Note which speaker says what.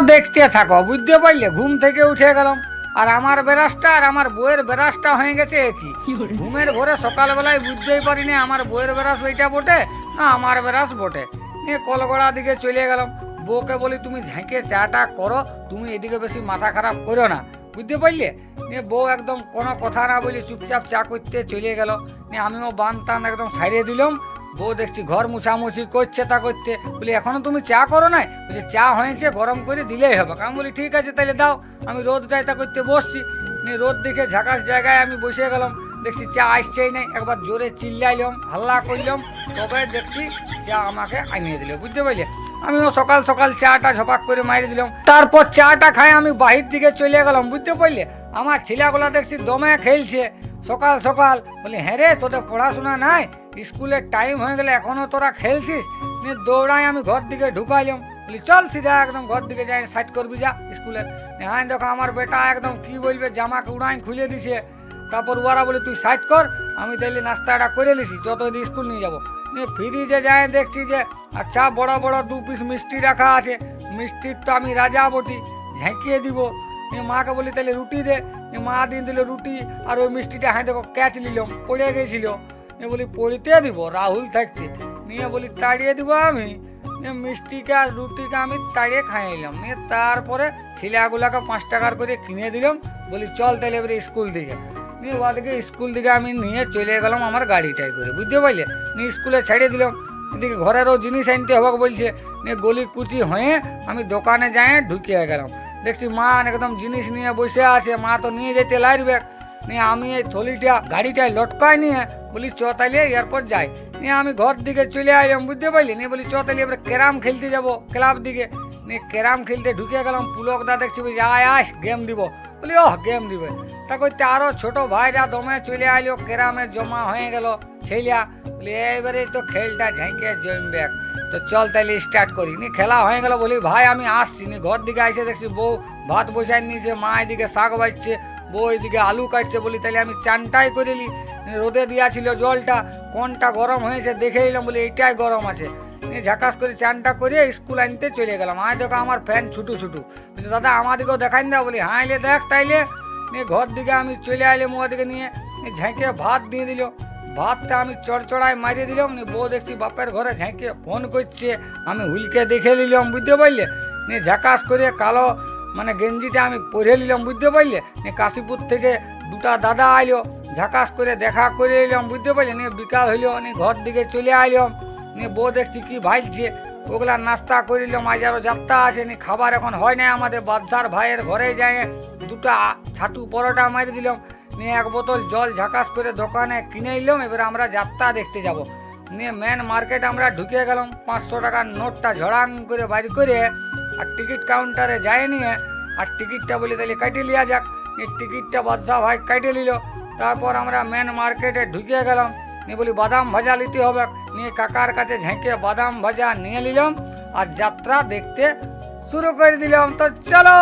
Speaker 1: দেখতে থাকো, বুঝতে পারলে? ঘুম থেকে উঠে গেলাম। আর আমার বেরাসটা আর আমার বইয়ের বেরাসটা হয়ে গেছে একই। ঘুমের ঘরে সকালবেলায় বুঝতেই পারিনি আমার বইয়ের বেরাস ওইটা বটে না আমার বেরাস বটে। নিয়ে কলগড়া দিকে চলে গেলাম। বউকে বলি, তুমি ঝেঁকে চাটা করো, তুমি এদিকে বেশি মাথা খারাপ করো না। বুঝতে পারলে? নিয়ে বউ একদম কোনো কথা না বলি চুপচাপ চা করতে চলে গেল। নিয়ে আমিও বান টান একদম সারিয়ে দিলাম। বউ দেখছি ঘর মুছামুছি করছে তা করতে। বলি, এখনও তুমি চা করো নাই? বলছে, চা হয়েছে, গরম করে দিলেই হবে। আমি বলি, ঠিক আছে, তাহলে দাও। আমি রোদটাই তা করতে বসছি। নিয়ে রোদ দেখে ঝাঁকাস জায়গায় আমি বসে গেলাম। দেখছি চা আসছেই নাই। একবার জোরে চিল্লাইলাম, হাল্লা করলাম। তবে দেখছি চা আমাকে আনিয়ে দিল, বুঝতে পারলে? আমিও সকাল সকাল চাটা ঝপাক করে মারি দিলাম। তারপর চাটা খাই আমি বাহির দিকে চলে গেলাম, বুঝতে পারলে? আমার ছেলেগুলা দেখছি দমে খেলছে। সকাল সকাল। বলি হ্যাঁ রে, তোদের পড়াশোনা নাই? স্কুলের টাইম হয়ে গেলে এখনও তোরা খেলছিস? দৌড়াই, আমি ঘর দিকে ঢুকাইলাম বলি, চল সিধা একদম ঘর দিকে যাই, সাইড করবি যা স্কুলের। হ্যাঁ দেখো, আমার বেটা একদম কি বলবে, জামাকে উড়াই খুলে দিছে। তারপর ওরা বলে, তুই সাইড কর, আমি তাইলে নাস্তাটা করে নিছি যত স্কুল নিয়ে যাব। নিয়ে ফ্রিজে যায় দেখছি যে আচ্ছা বড় বড় দু পিস মিষ্টি রাখা আছে। মিষ্টির তো আমি রাজা বটি, ঝাঁকিয়ে দিব। নিয়ে মাকে বলি তাহলে রুটি দে। মা দিন দিল রুটি, আর ওই মিষ্টিটা হ্যাঁ দেখো ক্যাচ নিলাম পড়ে গেছিল। নিয়ে বলি, পড়িতে দিব, রাহুল থাকতে নিয়ে বলি, তাড়িয়ে দিব আমি? মিষ্টিকে আর রুটিকে আমি তাড়িয়ে খাইলাম নিয়ে তারপরে ছেলেগুলাকে পাঁচ টাকার করে কিনে দিলাম। বলি, চল তাহলে এবারে স্কুল দিকে। নিয়ে ওদেরকে স্কুল দিকে আমি নিয়ে চলে গেলাম আমার গাড়িটাই করে। বুঝতে পারলে? নিয়ে স্কুলে ছেড়ে দিলাম। এদিকে ঘরেরও জিনিস আনতে হবে বলছে। নিয়ে গলি কুচি হয়ে আমি দোকানে যাই ঢুকিয়ে গেলাম। দেখছি মা একদম জিনিস নিয়ে বসে আছে, মা তো নিয়ে যেতে লাগবে। নিয়ে আমি এই থলিটা, গাড়িটায় লটকাই নিয়ে বলি, চ এয়ারপোর্ট যাই। নিয়ে আমি ঘর দিকে চলে আইলাম বুঝতে পারলি? নিয়ে বলি, চ তাইলে এবার ক্যারাম খেলতে যাব, ক্লাব দিকে। নিয়ে ক্যারাম খেলতে ঢুকে গেলাম পুলক দা দেখছি, বলছি, আয় আস গেম দিব। বলি, ওহ গেম দিবে। তা করতে আরও ছোট ভাইরা দমে চলে আইলো, ক্যারামে জমা হয়ে গেল ছেলিয়া বলি এবারে তো খেলটা ঝাঁকে জমবে। তো চল তাহলে স্টার্ট করি। নি খেলা হয়ে গেল, বলি, ভাই, আমি আসছি। নি ঘর দিকে এসে দেখছি, বউ ভাত বসাই নিয়েছে, মা এদিকে শাক বাজছে, বউ এদিকে আলু কাটছে। বলি তাহলে আমি চানটাই করে রোদে দিয়াছিল জলটা, কোনটা গরম হয়েছে দেখে নিলাম। বলি, এইটাই গরম আছে। ঝাকাস করে চানটা করে স্কুল আনতে চলে গেলাম। আয় দেখো আমার ফ্যান ছুটু ছুটু। দাদা, আমাদেরকেও দেখাই দাও বলি হ্যাঁ এলে দেখ তাইলে। নিয়ে ঘর দিকে আমি চলে আইলাম ওদিকে নিয়ে। নিয়ে ঝাঁকে ভাত দিয়ে দিল। ভাতটা আমি চড়চড়ায় মারিয়ে দিলাম। নিয়ে বউ দেখছি বাপের ঘরে ঝাঁকে ফোন করছে। আমি হুলকে দেখে নিলাম, বুঝতে পারলে? নিয়ে ঝাকাস করে কালো মানে গেঞ্জিটা আমি পরে নিলাম, বুঝতে পারলে? নিয়ে কাশীপুর থেকে দুটা দাদা আইলো। ঝাকাস করে দেখা করে এলাম, বুঝতে পারলে? নিয়ে বিকাল হইল নিয়ে ঘর দিকে চলে আইলাম। নিয়ে বউ দেখছি কি ভাইছে ওগুলা নাস্তা করিলাম আজ আরও যাত্রা আছে নি, খাবার এখন হয় না আমাদের, বাদশার ভাইয়ের ঘরে যায়, দুটা ছাতু পরোটা মারি দিলাম নিয়ে এক বোতল জল ঝাকাস করে দোকানে কিনে নিলাম এবার আমরা যাত্রা দেখতে যাব। নিয়ে মেন মার্কেট আমরা ঢুকে গেলাম, পাঁচশো টাকার নোটটা ঝড়াং করে বাইর করে, আর টিকিট কাউন্টারে যায় নিয়ে, আর টিকিটটা বলে তাহলে কাটিয়ে লিয়া যাক। টিকিটটা বাদশা ভাই কাটিয়ে নিল তারপর আমরা মেন মার্কেটে ঢুকে গেলাম নিয়ে বলি বাদাম ভাজা নিতে হবে নিয়ে কাকার কাছে ঝেঁকে বাদাম ভাজা নিয়ে নিলাম আর যাত্রা দেখতে শুরু করে দিলাম। তো চলো!